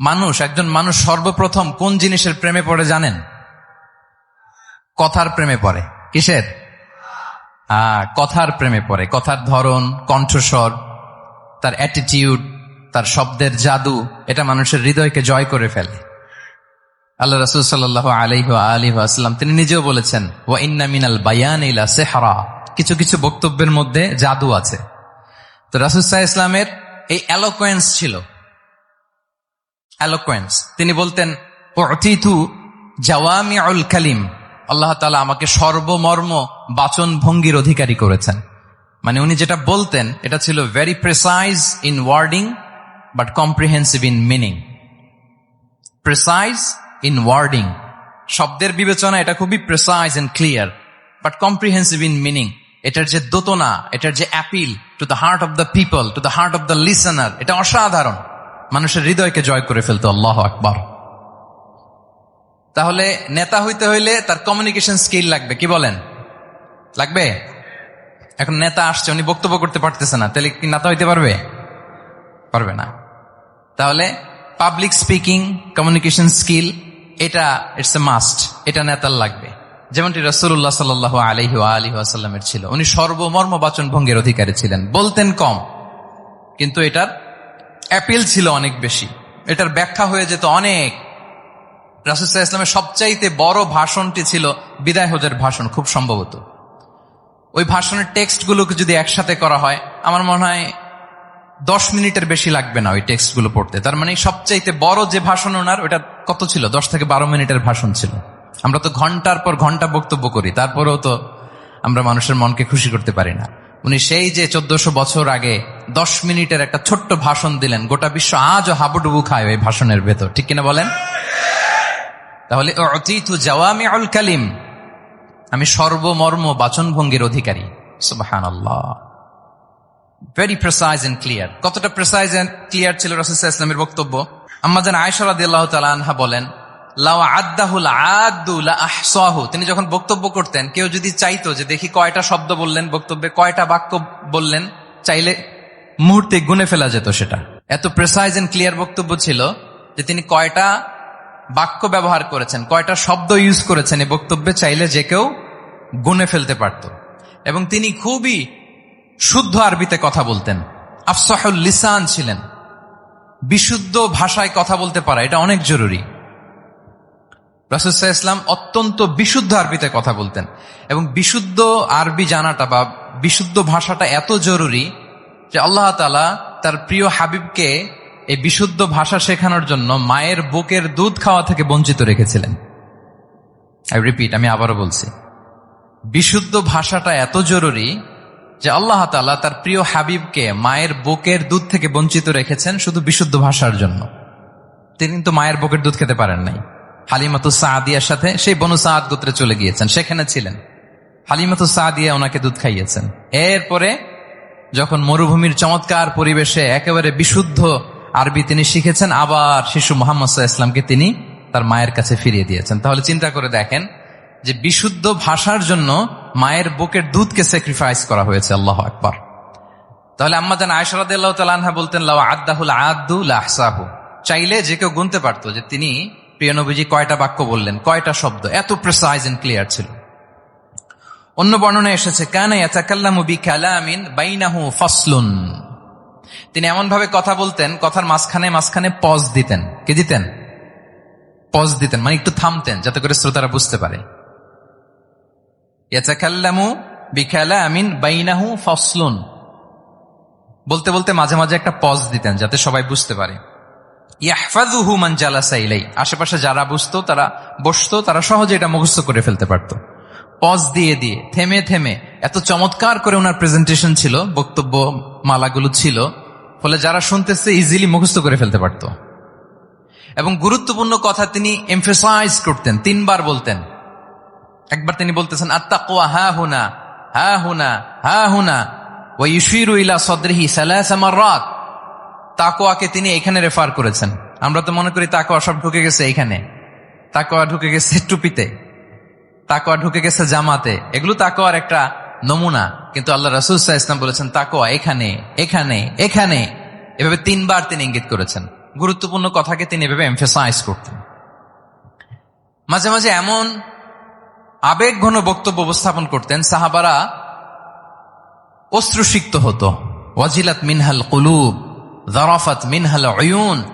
মানুষ, একজন মানুষ সর্বপ্রথম কোন জিনিসের প্রেমে পড়ে জানেন? কথার প্রেমে পড়ে। কিসের? কথার প্রেমে পড়ে। কথার ধরন, কণ্ঠস্বর, তার অ্যাটিটিউড তার শব্দের জাদু, এটা মানুষের হৃদয়কে জয় করে ফেলে। আল্লাহ রসুল সাল্লাহ আলহ আলী আসলাম তিনি নিজেও বলেছেন ও ইন্না মিনাল বায়ান ইলা সেহারা। কিছু কিছু বক্তব্যের মধ্যে জাদু আছে। তো রাসুসাহ ইসলামের এই অ্যালোকোয়েন্স ছিল। অ্যালোকোয়েন্স তিনি বলতেন অতিথু জাওয়ামিউল কালিম। আল্লাহ তালা আমাকে সর্বমর্ম বাচন ভঙ্গির অধিকারী করেছেন। মানে উনি যেটা বলতেন, এটা ছিল very precise in wording but comprehensive in meaning precise in wording শব্দের বিবেচনা এটা খুবই precise and clear but comprehensive in meaning এটার যে দোতনা, এটার যে appeal to the heart of the people to the heart of the listener এটা অসাধারণ। মানুষের হৃদয়কে জয় করে ফেলতো, আল্লাহ আকবার। তাহলে নেতা হইতে হইলে তার কমিউনিকেশন স্কিল লাগবে, কি বলেন? লাগবে? এখন নেতা আসছে, উনি বক্তব্য করতে পারতেছে না, তাহলে কি নেতা হইতে পারবে? পারবে না। তাহলে পাবলিক স্পিকিং কমিউনিকেশন স্কিল এটা ইটস এ মাস্ট এটা নেতার লাগবে। যেমনটি রসুল্লাহ সাল আলহি আলী আসাল্লামের ছিল। উনি সর্বমর্ম বাচন ভঙ্গের অধিকারী ছিলেন, বলতেন কম, কিন্তু এটার অ্যাপিল ছিল অনেক বেশি। এটার ব্যাখ্যা হয়ে যেত অনেক। রাসুসাহ ইসলামের সবচাইতে বড় ভাষণটি ছিল বিদায় হজের ভাষণ, খুব সম্ভবত। ওই ভাষণের টেক্সটগুলোকে যদি একসাথে করা হয়, আমার মনে হয় দশ মিনিটের বেশি লাগবে না ওই টেক্সটগুলো পড়তে। তার মানে সবচাইতে বড় যে ভাষণ ওনার, ওটা কত ছিল? দশ থেকে বারো মিনিটের ভাষণ ছিল। আমরা তো ঘণ্টার পর ঘণ্টা বক্তব্য করি, তারপরেও তো আমরা মানুষের মনকে খুশি করতে পারি না। উনি সেই যে চোদ্দশো বছর আগে দশ মিনিটের একটা ছোট্ট ভাষণ দিলেন। গোটা বিশ্ব আজও হাবুডুবু খায় ওই ভাষণের ভেতর। ঠিক কিনা বলেন? তাহলে অতীতু জাওয়ামি আল কালিম। আমি সর্বমর্ম বাচনভঙ্গির অধিকারী। সুবাহান আল্লাহ ভেরি প্রেসাইজ এন্ড ক্লিয়ার কতটা প্রেসাইজ এন্ড ক্লিয়ার ছিল রসুল্লাহ ইসলামের বক্তব্য? আম্মাজান আয়সরাদ আল্লাহ তালা বলেন তিনি যখন বক্তব্য করতেন, কেউ যদি চাইতো যে, দেখি কয়টা শব্দ বললেন বক্তব্যে, কয়টা বাক্য বললেন, চাইলে মুহূর্তে গুনে ফেলা যেত সেটা। এত প্রেসাইজ এন্ড ক্লিয়ার বক্তব্য ছিল যে তিনি কয়টা বাক্য ব্যবহার করেছেন, কয়টা শব্দ ইউজ করেছেন এই বক্তব্যে চাইলে যে কেউ গুনে ফেলতে পারত। এবং তিনি খুবই শুদ্ধ আরবিতে কথা বলতেন, আফসাহুল লিসান ছিলেন। বিশুদ্ধ ভাষায় কথা বলতে পারা, এটা অনেক জরুরি। রাসুসাহ ইসলাম অত্যন্ত বিশুদ্ধ আরবিতে কথা বলতেন। এবং বিশুদ্ধ আরবি জানাটা বা বিশুদ্ধ ভাষাটা এত জরুরি যে আল্লাহ তালা তার প্রিয় হাবিবকে এই বিশুদ্ধ ভাষা শেখানোর জন্য মায়ের বুকের দুধ খাওয়া থেকে বঞ্চিত রেখেছিলেন। আই রিপিট আমি আবারও বলছি। বিশুদ্ধ ভাষাটা এত জরুরি যে আল্লাহ তালা তার প্রিয় হাবিবকে মায়ের বুকের দুধ থেকে বঞ্চিত রেখেছেন শুধু বিশুদ্ধ ভাষার জন্য। তিনি কিন্তু মায়ের বুকের দুধ খেতে পারেন নাই। হালিমাতু সাদিয়ার সাথে সেই বনু সাদ গোত্রে চলে গিয়েছেন, সেখানে ছিলেন। হালিমাতু সাদিয়া ওনাকে দুধ খাইয়েছেন। এরপরে যখন মরুভূমির চমৎকার পরিবেশে একেবারে বিশুদ্ধ আরবি তিনি শিখেছেন, আবার শিশু মোহাম্মদ ইসলামকে তিনি তার মায়ের কাছে ফিরিয়ে দিয়েছেন। তাহলে চিন্তা করে দেখেন যে বিশুদ্ধ ভাষার জন্য মায়ের বুকের দুধকে স্যাক্রিফাইস করা হয়েছে, আল্লাহ একবার তাহলে আম্মা জান আয়সরাদ তালানহা বলতেন আদাহুল আদু লাহসাহু চাইলে যে কেউ গুনতে পারতো যে তিনি প্রিয় নবীজি কয়টা বাক্য বললেন, কয়টা শব্দ, এত প্রেসাইজ এন্ড ক্লিয়ার ছিল। অন্য বর্ণনা এসেছে, কানা ইয়াতাকাল্লামু বিকালামিন বাইনাহু ফাসলুন। তিনি এমন ভাবে কথা বলতেন, কথার মাঝখানে মাঝখানে পজ দিতেন। কে দিতেন? পজ দিতেন মানে একটু থামতেন, যাতে করে শ্রোতারা বুঝতে পারে। বাইনাহু ফাসলুন। বলতে বলতে মাঝে মাঝে একটা পজ দিতেন, যাতে সবাই বুঝতে পারে। আশেপাশে যারা বুঝতো, তারা বসতো, তারা সহজে এটা মুখস্থ করে ফেলতে পারত। পজ দিয়ে দিয়ে, থেমে থেমে, এত চমৎকার করে ওনার প্রেজেন্টেশন ছিল, বক্তব্য মালাগুলো ছিল, ফলে যারা শুনতেছে ইজিলি মুখস্থ করে ফেলতে পারত। এবং গুরুত্বপূর্ণ কথা তিনি এমফেসাইজ করতেন, তিনবার বলতেন। একবার তিনি বলতেছেন আত্মাকুয়া হা হুনা হা হুনা হা হুনা ওয়া ইউশিরু ইলা সদরিহি সালাসা মাররাত। তাকোয়াকে তিনি এখানে রেফার করেছেন। আমরা তো মনে করি তাকোয়া সব ঢুকে গেছে এখানে। তাকোয়া ঢুকে গেছে টুপিতে। তাকোয়া ঢুকে গেছে জামাতে। এগুলো তাকোয়ার একটা নমুনা। কিন্তু আল্লাহ রসুল্লাহ ইসলাম বলেছেন, তাকোয়া এখানে এখানে এখানে। এভাবে তিনবার তিনি ইঙ্গিত করেছেন। গুরুত্বপূর্ণ কথাকে তিনি এভাবে এমফেসাইজ করতেন। মাঝে মাঝে এমন আবেগ ঘন বক্তব্য উপস্থাপন করতেন, সাহাবারা অশ্রুসিক্ত হতো। ওয়াজিলাত মিনহাল কুলুব জারাফাত মিনহাল অয়ুন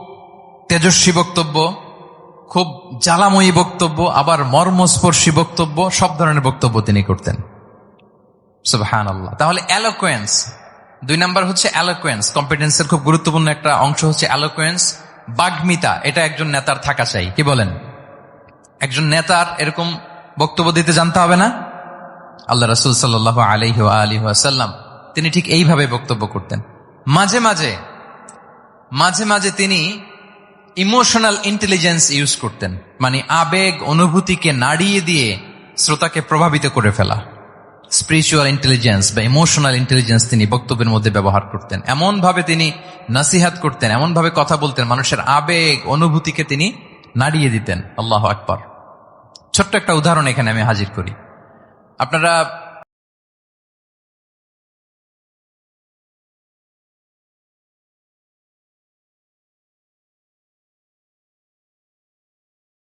তেজস্বী বক্তব্য, খুব জ্বালাময়ী বক্তব্য, আবার মর্মস্পর্শী বক্তব্য, সব ধরনের বক্তব্য তিনি করতেন। আল্লাহ তাহলে অ্যালোকোয়েন্স দুই নাম্বার হচ্ছে অ্যালোকোয়েন্স কম্পিটেন্সের খুব গুরুত্বপূর্ণ একটা অংশ হচ্ছে অ্যালোকোয়েন্স বাগ্মিতা, এটা একজন নেতার থাকা চাই, কি বলেন? একজন নেতার এরকম বক্তব্য দিতে জানতে হবে না? আল্লাহ রসুল সাল্লাহ আলী সাল্লাম, তিনি ঠিক এইভাবে বক্তব্য করতেন। মাঝে মাঝে মাঝে মাঝে তিনি ইমোশনাল ইন্টেলিজেন্স ইউজ করতেন মানে আবেগ অনুভূতিকে নাড়িয়ে দিয়ে শ্রোতাকে প্রভাবিত করে ফেলা। স্পিরিচুয়াল ইন্টেলিজেন্স বা ইমোশনাল ইন্টেলিজেন্স তিনি বক্তব্যের মধ্যে ব্যবহার করতেন। এমন ভাবে তিনি নাসিহাত করতেন এমন ভাবে কথা বলতেন, মানুষের আবেগ অনুভূতিকে তিনি নাড়িয়ে দিতেন। আল্লাহ আকবর। ছোট্ট একটা উদাহরণ এখানে আমি হাজির করি। আপনারা